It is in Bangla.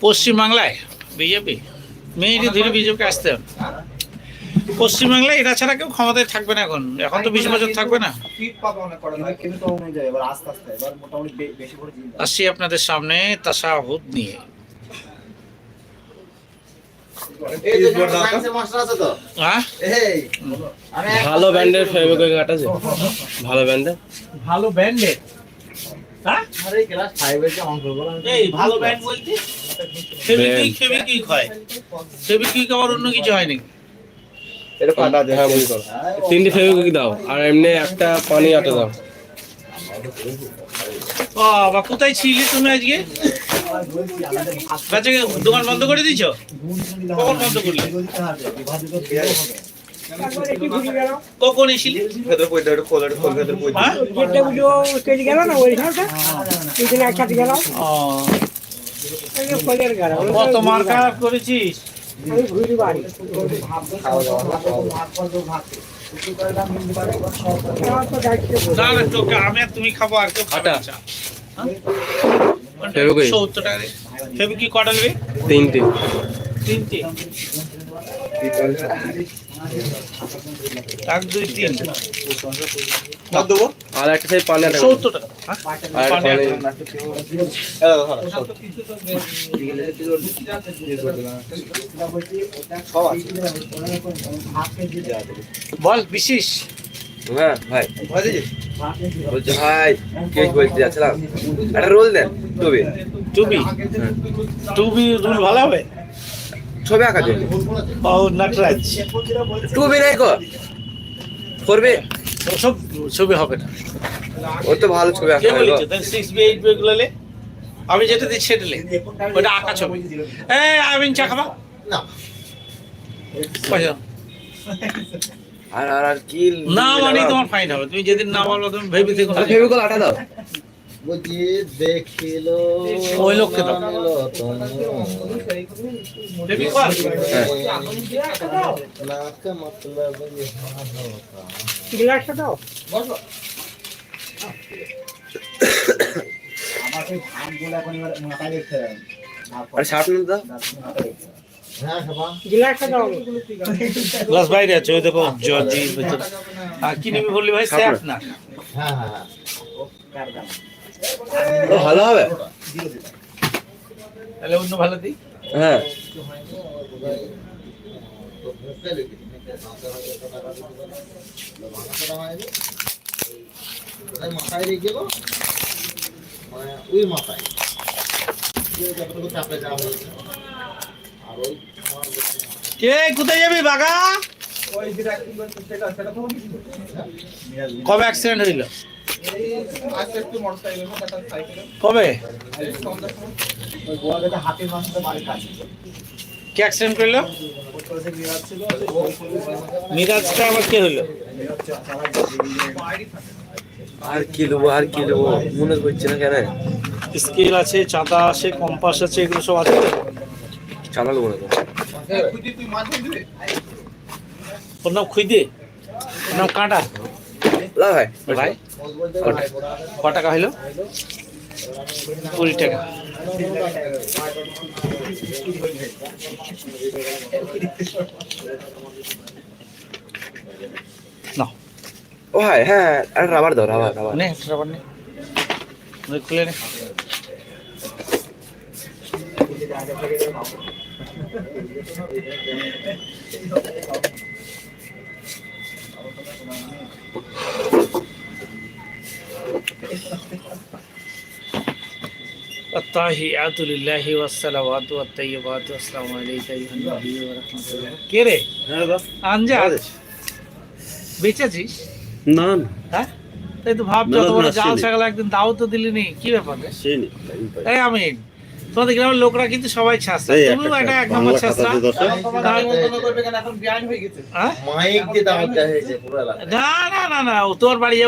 পশ্চিমবাংলায় বিজেপি মেয়েটি ধীরে বিজেপিকে আসতে হবে। পশ্চিমবাংলায় এটা ছাড়া কেউ ক্ষমতায় থাকবে না এখন। এখন তো বিশ বছর থাকবে না। আসছি আপনাদের সামনে তাসাহুদ নিয়ে। হ্যাঁ? ভালো ব্যান্ডের ভালো ব্যান্ডের? ভালো ব্যান্ডের? ভালো ব্যান্ড বলতে ফেবিকুইক ফেবিকুইক হয় ফেবিকুইক আবার অন্য কিছু হয় নাকি হ্যাঁ তিনটে দাও আর এমনি একটা পানি আটা দাও বাবা কোথায় ছিলি তুমি আজকে বাচ্চাকে দোকান বন্ধ করে দিছ কখন বন্ধ করলে কখন এসিলি ভেতর দাও খোল এটা খোল ভেতর কই হ্যাঁ যেটা বুঝো কেটে গেল না ওই এখানে একসাথে গেল কত মার খারাপ করেছিস? আমি আর তুমি খাব আর কেউ। হ্যাঁ? সত্তর টাকা। কটা নেবে? তিনটে। তিনটে। এক দুই তিন। দেবো? আর একটা সত্তর টাকা। হ্যাঁ? বল বিশেষ। হ্যাঁ ভাই। ভাই বলছি ভাই কে বলতে যাচ্ছিলাম। একটা রোল দেন ছবি টুবি? টুবি রুল ভালো হবে? ছবি আঁকা দিন ও নটরাজ। টুবি নাই কো করবে? ওসব ছবি হবে না। ও তো ভালো ছবি আঁকা হয় সিক্স বি এইট বি গুলো লে। আমি যেটা দিচ্ছি সেটা লে। ওটা আঁকা ছবি। এই আমিন চা খাবা? না। পয়সা আর আর কি না মানে তোমার ফাইন হবে। তুমি যেদিন না বলব তুমি ভেবে দেখো ভেবে আটা দাও। ওই বাইরে আছে ওই দেখো জর্জি কি নিবি বললি ভাই? না। হ্যাঁ হ্যাঁ ভালো হবে। তাহলে অন্য ভালো দিই হ্যাঁ। মাথায় রেখে ওই মাথায় কে কোথায় যাবি বাগা কবে অ্যাক্সিডেন্ট হইল? কবে? কে অ্যাক্সিডেন্ট করল? মিরাজটা আবার কে হইল আর কি নেব আর কি নেব মনে করছে না কেন? স্কেল আছে চাঁদা আছে কম্পাস আছে এগুলো সব আছে তো? চালালো মনে ওর নাম খুঁজে? ওর নাম কাঁটা? লা ভাই ভাই ক টাকা হইল? কুড়ি টাকা। না ও ভাই হ্যাঁ আর রাবার দাও রাবার রাবার নে রাবার নে। নে, খুলে নে। তো কি ব্যাপার আমিন। তোমাদের গ্রামের লোকরা কিন্তু সবাই ছাড়ছে না তোর বাড়ি